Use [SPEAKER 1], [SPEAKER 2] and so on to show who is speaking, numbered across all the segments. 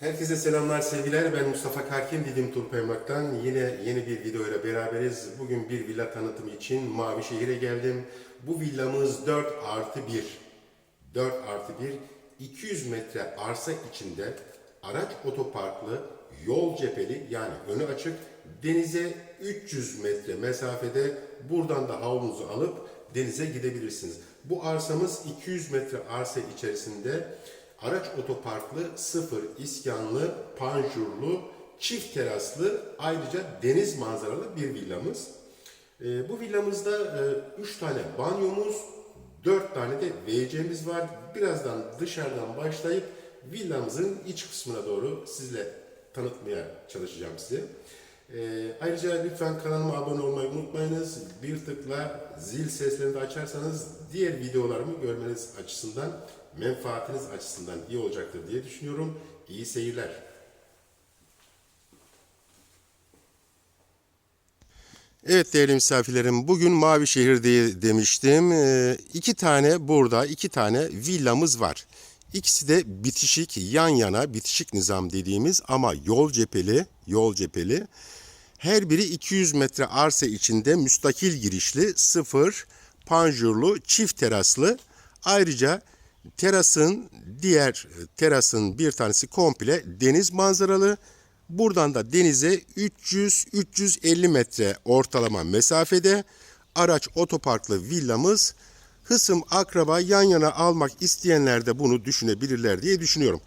[SPEAKER 1] Herkese selamlar, sevgiler. Ben Mustafa Karkin Didim Turpaymak'tan. Yine yeni bir video ile beraberiz. Bugün bir villa tanıtımı için Mavişehir'e geldim. Bu villamız 4 artı 1. 4 artı 1. 200 metre arsa içinde araç otoparklı, yol cepheli yani önü açık, denize 300 metre mesafede buradan da havlunuzu alıp denize gidebilirsiniz. Bu arsamız 200 metre arsa içerisinde araç otoparklı, sıfır iskanlı, panjurlu, çift teraslı, ayrıca deniz manzaralı bir villamız. Ee, bu villamızda 3 tane banyomuz, 4 tane de WC'miz var. Birazdan dışarıdan başlayıp villamızın iç kısmına doğru sizle tanıtmaya çalışacağım size. Ee, ayrıca lütfen kanalıma abone olmayı unutmayınız. Bir tıkla zil seslerini de açarsanız diğer videolarımı görmeniz açısından, menfaatiniz açısından iyi olacaktır diye düşünüyorum. İyi seyirler. Evet değerli misafirlerim, bugün Mavişehir'de demiştim. Ee, iki tane burada, iki tane villamız var. İkisi de bitişik, yan yana, bitişik nizam dediğimiz ama yol cepheli, yol cepheli. Her biri 200 metre arsa içinde müstakil girişli, sıfır, panjurlu, çift teraslı. Ayrıca terasın, diğer terasın bir tanesi komple deniz manzaralı. Buradan da denize 300-350 metre ortalama mesafede araç otoparklı villamız. Hısım akraba yan yana almak isteyenler de bunu düşünebilirler diye düşünüyorum.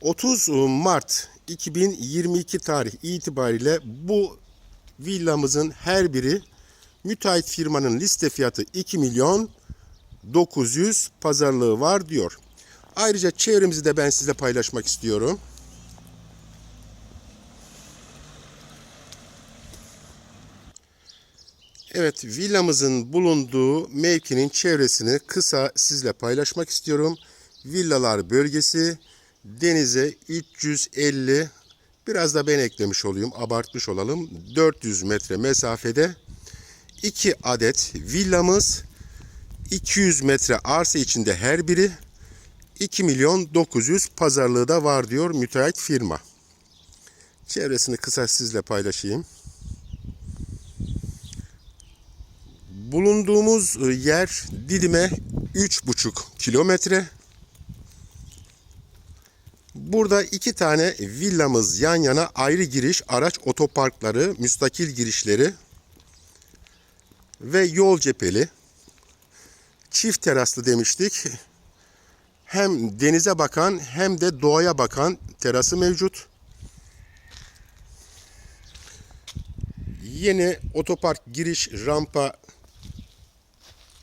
[SPEAKER 1] 30 Mart 2022 tarih itibariyle bu villamızın her biri müteahhit firmanın liste fiyatı 2 milyon 900 pazarlığı var diyor. Ayrıca çevremizi de ben size paylaşmak istiyorum. Evet, villamızın bulunduğu mevkinin çevresini kısa sizle paylaşmak istiyorum. Villalar bölgesi denize 350 biraz da ben eklemiş olayım, abartmış olalım. 400 metre mesafede 2 adet villamız 200 metre arsa içinde her biri 2 milyon 900 pazarlığı da var diyor müteahhit firma. Çevresini kısa sizle paylaşayım. Bulunduğumuz yer Didim'e 3,5 kilometre. Burada iki tane villamız yan yana ayrı giriş, araç otoparkları, müstakil girişleri ve yol cepheli. Çift teraslı demiştik. Hem denize bakan hem de doğaya bakan terası mevcut. Yeni otopark giriş rampa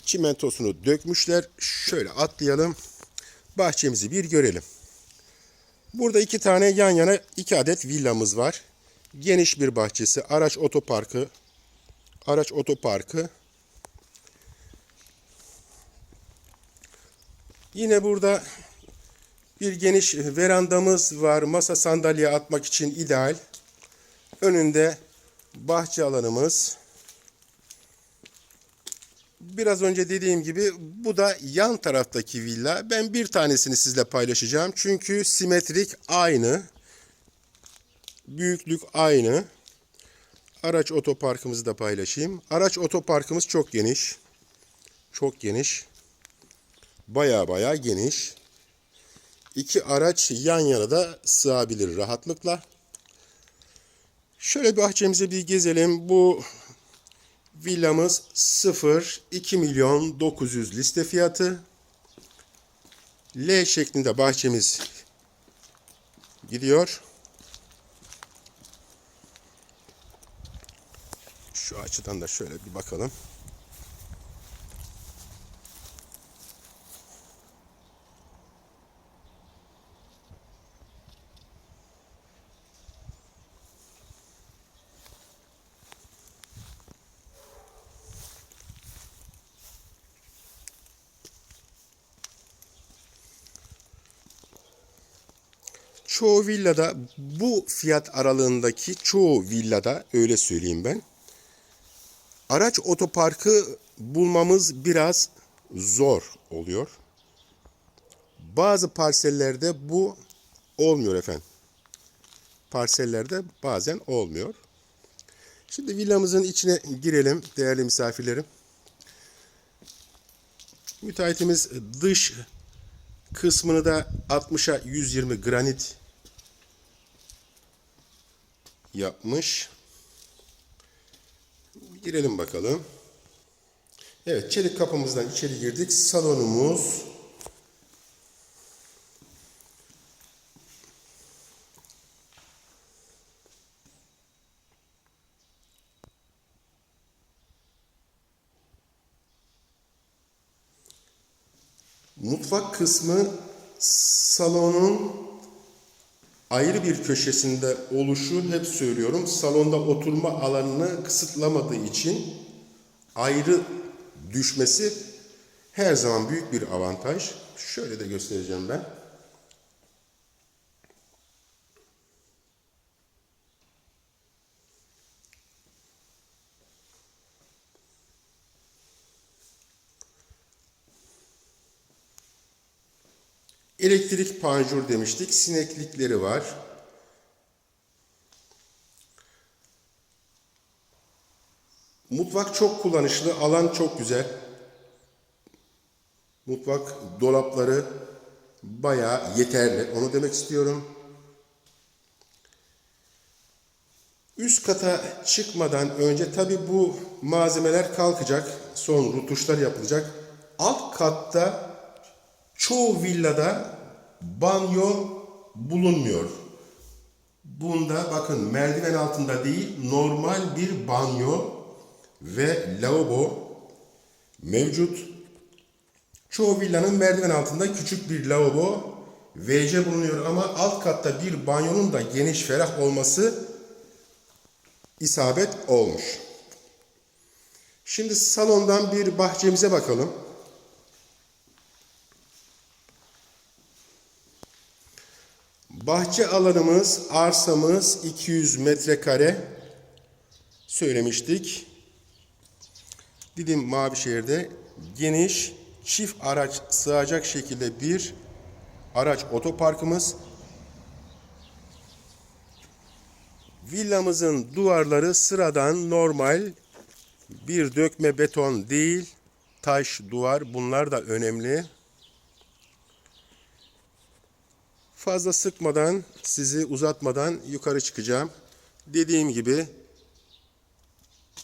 [SPEAKER 1] çimentosunu dökmüşler. Şöyle atlayalım. Bahçemizi bir görelim. Burada iki tane yan yana iki adet villamız var. Geniş bir bahçesi, araç otoparkı, araç otoparkı. Yine burada bir geniş verandamız var. Masa sandalye atmak için ideal. Önünde bahçe alanımız. Biraz önce dediğim gibi bu da yan taraftaki villa. Ben bir tanesini sizle paylaşacağım. Çünkü simetrik aynı. Büyüklük aynı. Araç otoparkımızı da paylaşayım. Araç otoparkımız çok geniş. Çok geniş. Baya baya geniş. İki araç yan yana da sığabilir rahatlıkla. Şöyle bahçemize bir gezelim. Bu Villamız 0 2 milyon 900 liste fiyatı. L şeklinde bahçemiz gidiyor. Şu açıdan da şöyle bir bakalım. Çoğu villada bu fiyat aralığındaki çoğu villada öyle söyleyeyim ben. Araç otoparkı bulmamız biraz zor oluyor. Bazı parsellerde bu olmuyor efendim. Parsellerde bazen olmuyor. Şimdi villamızın içine girelim değerli misafirlerim. Müteahhitimiz dış kısmını da 60'a 120 granit yapmış. Girelim bakalım. Evet, çelik kapımızdan içeri girdik. Salonumuz Mutfak kısmı salonun ayrı bir köşesinde oluşu hep söylüyorum. Salonda oturma alanını kısıtlamadığı için ayrı düşmesi her zaman büyük bir avantaj. Şöyle de göstereceğim ben. Elektrik panjur demiştik. Sineklikleri var. Mutfak çok kullanışlı. Alan çok güzel. Mutfak dolapları bayağı yeterli. Onu demek istiyorum. Üst kata çıkmadan önce tabi bu malzemeler kalkacak. Son rutuşlar yapılacak. Alt katta çoğu villada banyo bulunmuyor. Bunda bakın merdiven altında değil normal bir banyo ve lavabo mevcut. Çoğu villanın merdiven altında küçük bir lavabo WC bulunuyor ama alt katta bir banyonun da geniş ferah olması isabet olmuş. Şimdi salondan bir bahçemize bakalım. Bahçe alanımız, arsamız 200 metrekare söylemiştik. Didim Mavişehir'de geniş çift araç sığacak şekilde bir araç otoparkımız. Villamızın duvarları sıradan normal bir dökme beton değil, taş duvar. Bunlar da önemli. Fazla sıkmadan, sizi uzatmadan yukarı çıkacağım. Dediğim gibi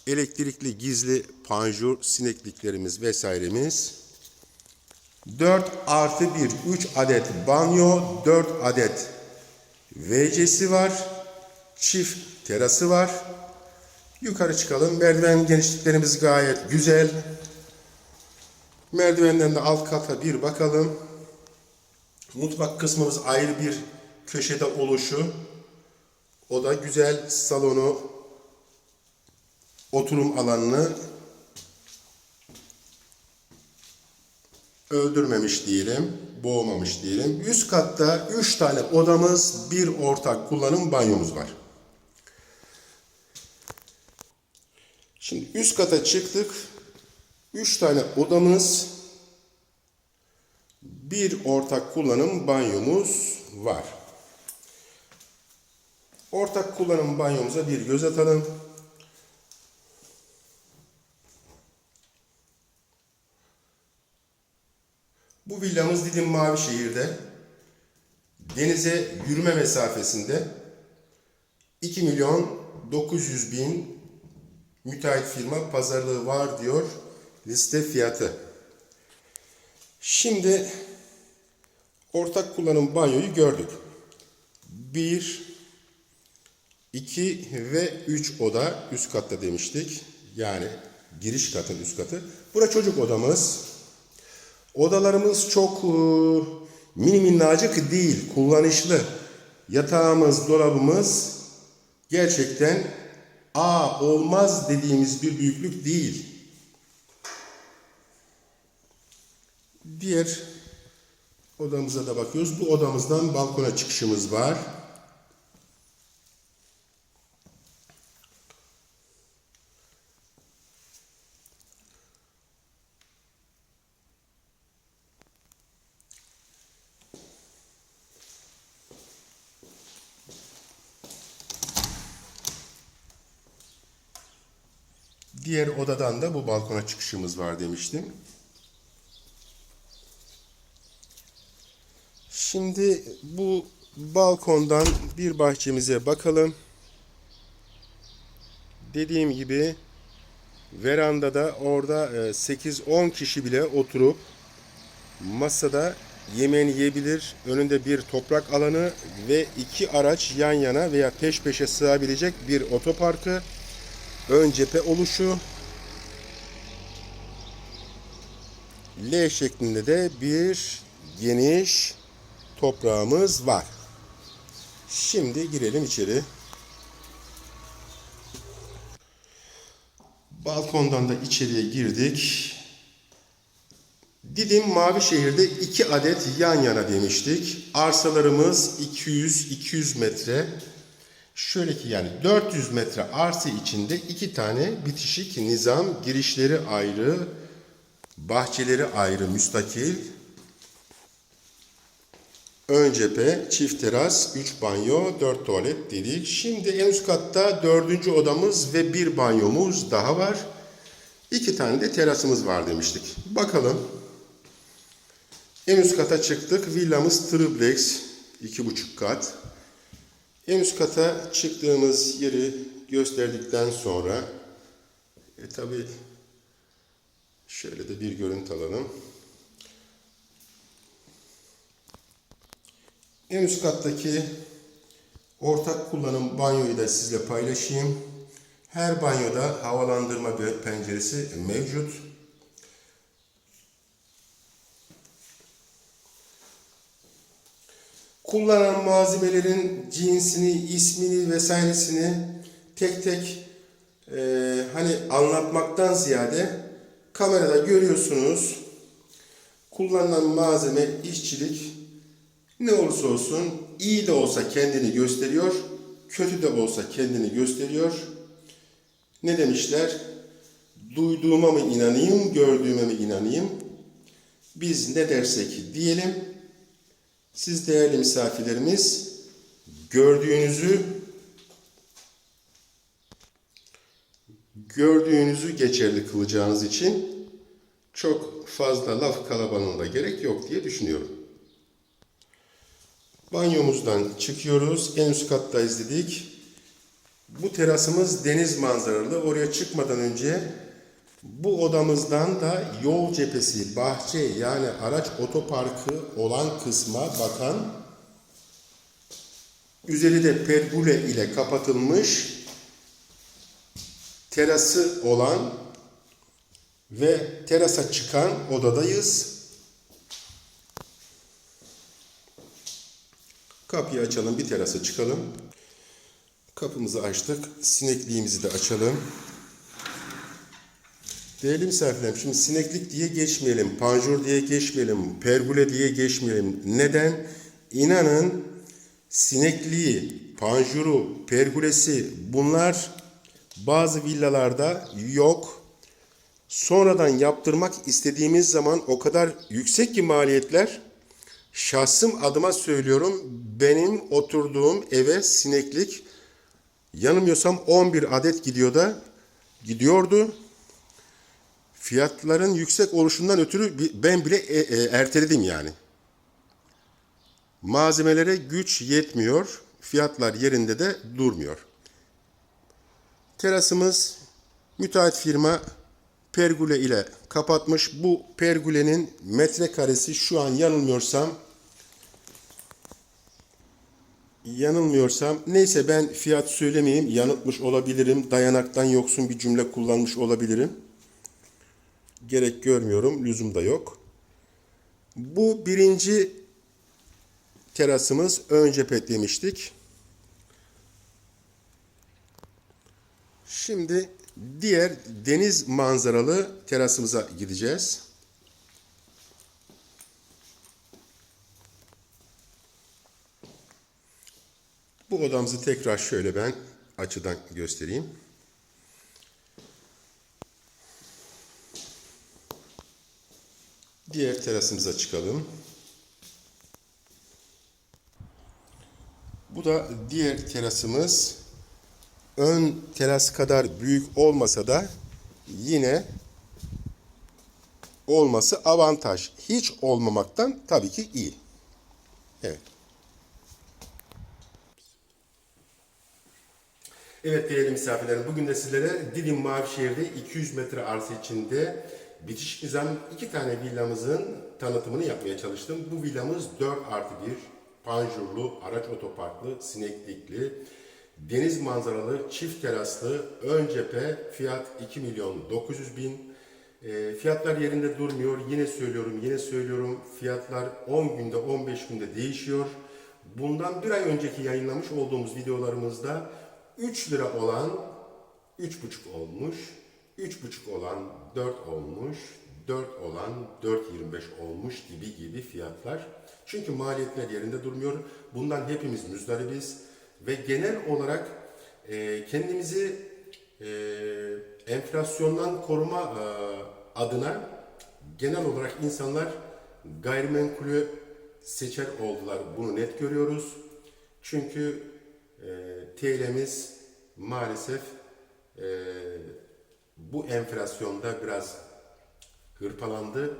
[SPEAKER 1] elektrikli gizli panjur sinekliklerimiz vesairemiz. 4 artı 1, 3 adet banyo, 4 adet WC'si var. Çift terası var. Yukarı çıkalım. Merdiven genişliklerimiz gayet güzel. Merdivenden de alt kata bir bakalım. Mutfak kısmımız ayrı bir köşede oluşu. O da güzel salonu, oturum alanını öldürmemiş diyelim, boğmamış diyelim. Üst katta 3 tane odamız, bir ortak kullanım banyomuz var. Şimdi üst kata çıktık. 3 tane odamız, bir ortak kullanım banyomuz var. Ortak kullanım banyomuza bir göz atalım. Bu villamız Didim Mavişehir'de. Denize yürüme mesafesinde 2 milyon 900 bin müteahhit firma pazarlığı var diyor liste fiyatı. Şimdi ortak kullanım banyoyu gördük. 1, 2 ve 3 oda üst katta demiştik. Yani giriş katın üst katı. Bura çocuk odamız. Odalarımız çok e, mini minnacık değil, kullanışlı. Yatağımız, dolabımız gerçekten a olmaz dediğimiz bir büyüklük değil. Diğer Odamıza da bakıyoruz. Bu odamızdan balkona çıkışımız var. Diğer odadan da bu balkona çıkışımız var demiştim. Şimdi bu balkondan bir bahçemize bakalım. Dediğim gibi verandada orada e, 8-10 kişi bile oturup masada yemeğini yiyebilir. Önünde bir toprak alanı ve iki araç yan yana veya peş peşe sığabilecek bir otoparkı. Ön cephe oluşu. L şeklinde de bir geniş toprağımız var. Şimdi girelim içeri. Balkondan da içeriye girdik. Didim Mavişehir'de iki adet yan yana demiştik. Arsalarımız 200-200 metre. Şöyle ki yani 400 metre arsa içinde iki tane bitişik nizam girişleri ayrı, bahçeleri ayrı müstakil. Ön cephe, çift teras, 3 banyo, 4 tuvalet dedik. Şimdi en üst katta dördüncü odamız ve bir banyomuz daha var. İki tane de terasımız var demiştik. Bakalım. En üst kata çıktık. Villamız triplex, iki buçuk kat. En üst kata çıktığımız yeri gösterdikten sonra e, tabi şöyle de bir görüntü alalım. En üst kattaki ortak kullanım banyoyu da sizle paylaşayım. Her banyoda havalandırma penceresi mevcut. Kullanılan malzemelerin cinsini, ismini vesairesini tek tek e, hani anlatmaktan ziyade kamerada görüyorsunuz. Kullanılan malzeme, işçilik ne olursa olsun iyi de olsa kendini gösteriyor, kötü de olsa kendini gösteriyor. Ne demişler? Duyduğuma mı inanayım, gördüğüme mi inanayım? Biz ne dersek diyelim. Siz değerli misafirlerimiz gördüğünüzü gördüğünüzü geçerli kılacağınız için çok fazla laf kalabalığına gerek yok diye düşünüyorum. Banyomuzdan çıkıyoruz. En üst katta izledik. Bu terasımız deniz manzaralı. Oraya çıkmadan önce bu odamızdan da yol cephesi, bahçe yani araç otoparkı olan kısma bakan üzeri de pergole ile kapatılmış terası olan ve terasa çıkan odadayız. Kapıyı açalım, bir terasa çıkalım. Kapımızı açtık. Sinekliğimizi de açalım. Değerli misafirlerim, şimdi sineklik diye geçmeyelim, panjur diye geçmeyelim, pergole diye geçmeyelim. Neden? İnanın sinekliği, panjuru, pergulesi bunlar bazı villalarda yok. Sonradan yaptırmak istediğimiz zaman o kadar yüksek ki maliyetler. Şahsım adıma söylüyorum benim oturduğum eve sineklik yanılmıyorsam 11 adet gidiyor da gidiyordu. Fiyatların yüksek oluşundan ötürü ben bile e, e, erteledim yani. Malzemelere güç yetmiyor. Fiyatlar yerinde de durmuyor. Terasımız müteahhit firma pergule ile kapatmış. Bu pergulenin metrekaresi şu an yanılmıyorsam yanılmıyorsam neyse ben fiyat söylemeyeyim yanıltmış olabilirim. Dayanaktan yoksun bir cümle kullanmış olabilirim. Gerek görmüyorum. Lüzum da yok. Bu birinci terasımız ön cephe demiştik. Şimdi diğer deniz manzaralı terasımıza gideceğiz. Odamızı tekrar şöyle ben açıdan göstereyim. Diğer terasımıza çıkalım. Bu da diğer terasımız. Ön teras kadar büyük olmasa da yine olması avantaj. Hiç olmamaktan tabii ki iyi. Evet. Evet değerli misafirlerim, bugün de sizlere Didim Mavişehir'de 200 metre arsa içinde bitişik nizam iki tane villamızın tanıtımını yapmaya çalıştım. Bu villamız 4 artı 1, panjurlu, araç otoparklı, sineklikli, deniz manzaralı, çift teraslı, ön cephe, fiyat 2 milyon 900 bin. E, fiyatlar yerinde durmuyor. Yine söylüyorum, yine söylüyorum. Fiyatlar 10 günde, 15 günde değişiyor. Bundan bir ay önceki yayınlamış olduğumuz videolarımızda 3 lira olan 3,5 olmuş, 3,5 olan 4 olmuş, 4 olan 4,25 olmuş gibi gibi fiyatlar. Çünkü maliyetler yerinde durmuyor. Bundan hepimiz müzdaribiz ve genel olarak e, kendimizi e, enflasyondan koruma e, adına genel olarak insanlar gayrimenkulü seçer oldular. Bunu net görüyoruz. Çünkü e, TL'miz maalesef e, bu enflasyonda biraz hırpalandı.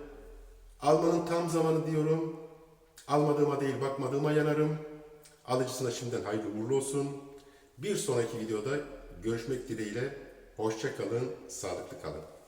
[SPEAKER 1] Almanın tam zamanı diyorum. Almadığıma değil bakmadığıma yanarım. Alıcısına şimdiden hayırlı uğurlu olsun. Bir sonraki videoda görüşmek dileğiyle. Hoşça kalın, sağlıklı kalın.